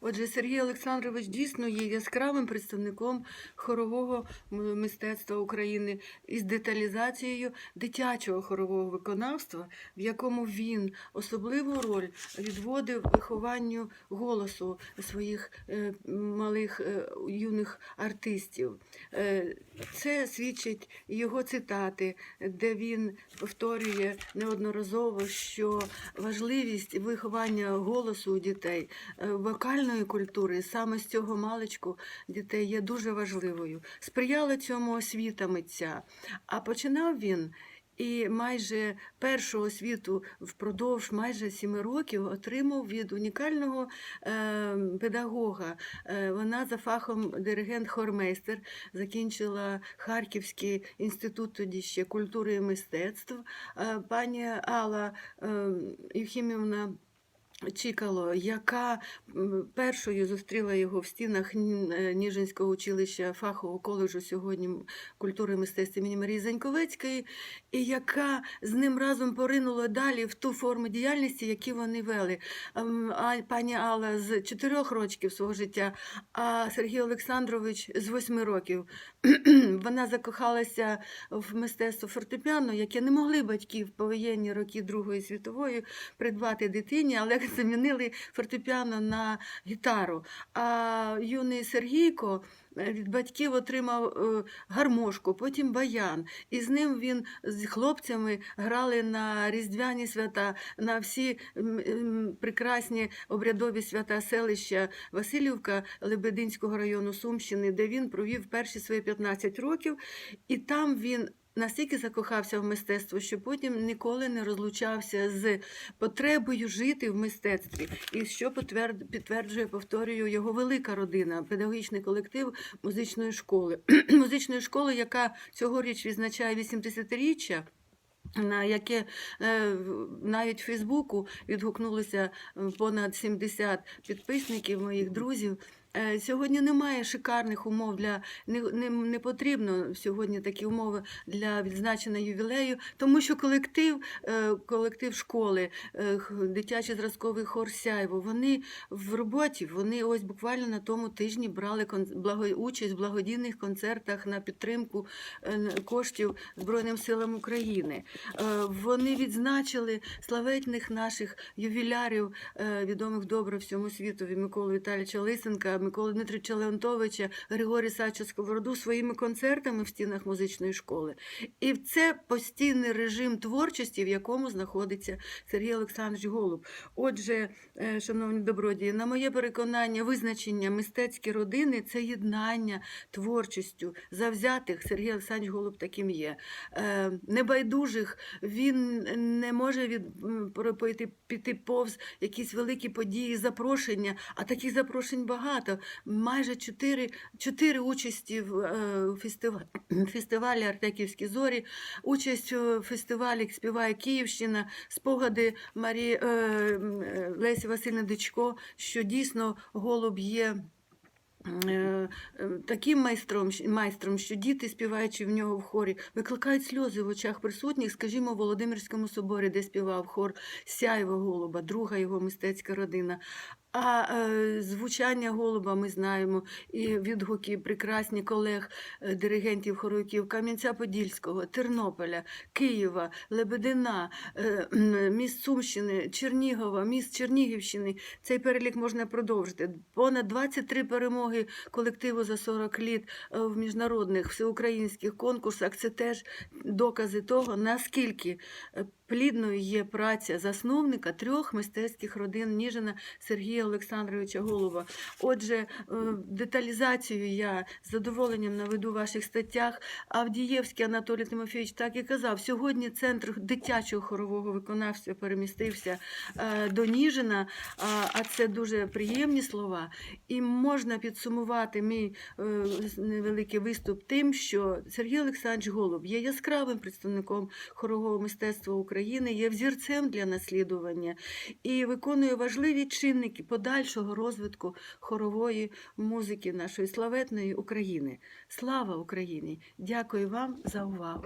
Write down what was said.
Отже, Сергій Олександрович дійсно є яскравим представником хорового мистецтва України із деталізацією дитячого хорового виконавства, в якому він особливу роль відводив вихованню голосу своїх е, малих е, юних артистів. Е, Це свідчить його цитати, де він повторює неодноразово, що важливість виховання голосу у дітей, е, вокальної культури саме з цього маличку дітей є дуже важливою. Сприяла цьому освіта митця. А починав він. І майже першу освіту впродовж майже сіми років отримав від унікального е, педагога. Е, вона за фахом диригент-хормейстер закінчила Харківський інститут тоді ще культури і мистецтв. Е, пані Алла Юхімівна Чікало, яка першою зустріла його в стінах е, Ніжинського училища фахового коледжу сьогодні культури і мистецтв імені Марії Заньковецької, і яка з ним разом поринула далі в ту форму діяльності, які вони вели. Ем, А пані Алла з чотирьох років свого життя, а Сергій Олександрович з восьми років. Вона закохалася в мистецтво фортепіано, яке не могли батьки в повоєнні роки Другої світової придбати дитині, але замінили фортепіано на гітару. А юний Сергійко е, від батьків отримав е, гармошку, потім баян. І з ним він з хлопцями грали на різдвяні свята, на всі прекрасні обрядові свята селища Васильівка Лебединського району Сумщини, де він провів перші свої 15 років, і там він. Настільки закохався в мистецтво, що потім ніколи не розлучався з потребою жити в мистецтві, і що підтверджує, повторюю, його велика родина, педагогічний колектив музичної школи. музичної школи, яка цьогоріч відзначає 80-річчя. На яке е, навіть в Фейсбуку відгукнулося е, понад 70 підписників моїх друзів. Е, Сьогодні немає шикарних умов для не, не, не потрібно сьогодні такі умови для відзначення ювілею, тому що колектив, е, колектив школи, е, дитячий зразковий хор Сяйво, вони в роботі. Вони ось буквально на тому тижні брали кон- благо, участь в благодійних концертах на підтримку коштів Збройним силам України. Вони відзначили славетних наших ювілярів, відомих добре всьому світові Миколу Віталійовича Лисенка, Миколу Дмитрича Леонтовича, Григорія Сача Сковороду своїми концертами в стінах музичної школи. І це постійний режим творчості, в якому знаходиться Сергій Олександрович Голуб. Отже, е, шановні добродії, на моє переконання, визначення мистецькі родини це єднання творчістю завзятих. Сергій Олександрович Голуб таким є. Е, Небайдужих він не може від піти повз якісь великі події, запрошення, а таких запрошень багато. Майже чотири, чотири участі в е, фестивалі, Артеківські зорі, участь у фестивалі Співає Київщина, спогади Марії е, е, Лесі Васильівни Дичко, що дійсно голуб є. Таким майстром, майстром, що діти, співаючи в нього в хорі, викликають сльози в очах присутніх, скажімо, в Володимирському соборі, де співав хор Сяєва Голуба, друга його мистецька родина. А е, звучання голуба ми знаємо і відгуки прекрасні колег, е, диригентів хоровиків Кам'янця-Подільського, Тернополя, Києва, Лебедина, е, міст Сумщини, Чернігова, міст Чернігівщини. Цей перелік можна продовжити. Понад 23 перемоги колективу за 40 літ е, в міжнародних всеукраїнських конкурсах. Це теж докази того, наскільки е, плідною є праця засновника трьох мистецьких родин Ніжина Сергія Олександровича Голуба. Отже, е, деталізацію я з задоволенням наведу в ваших статтях. Авдієвський Анатолій Тимофійович так і казав: сьогодні центр дитячого хорового виконавства перемістився е, до Ніжина, а, це дуже приємні слова. І можна підсумувати мій е, невеликий виступ тим, що Сергій Олександрович Голуб є яскравим представником хорового мистецтва України, є взірцем для наслідування і виконує важливі чинники подальшого розвитку хорової музики нашої славетної України. Слава Україні! Дякую вам за увагу!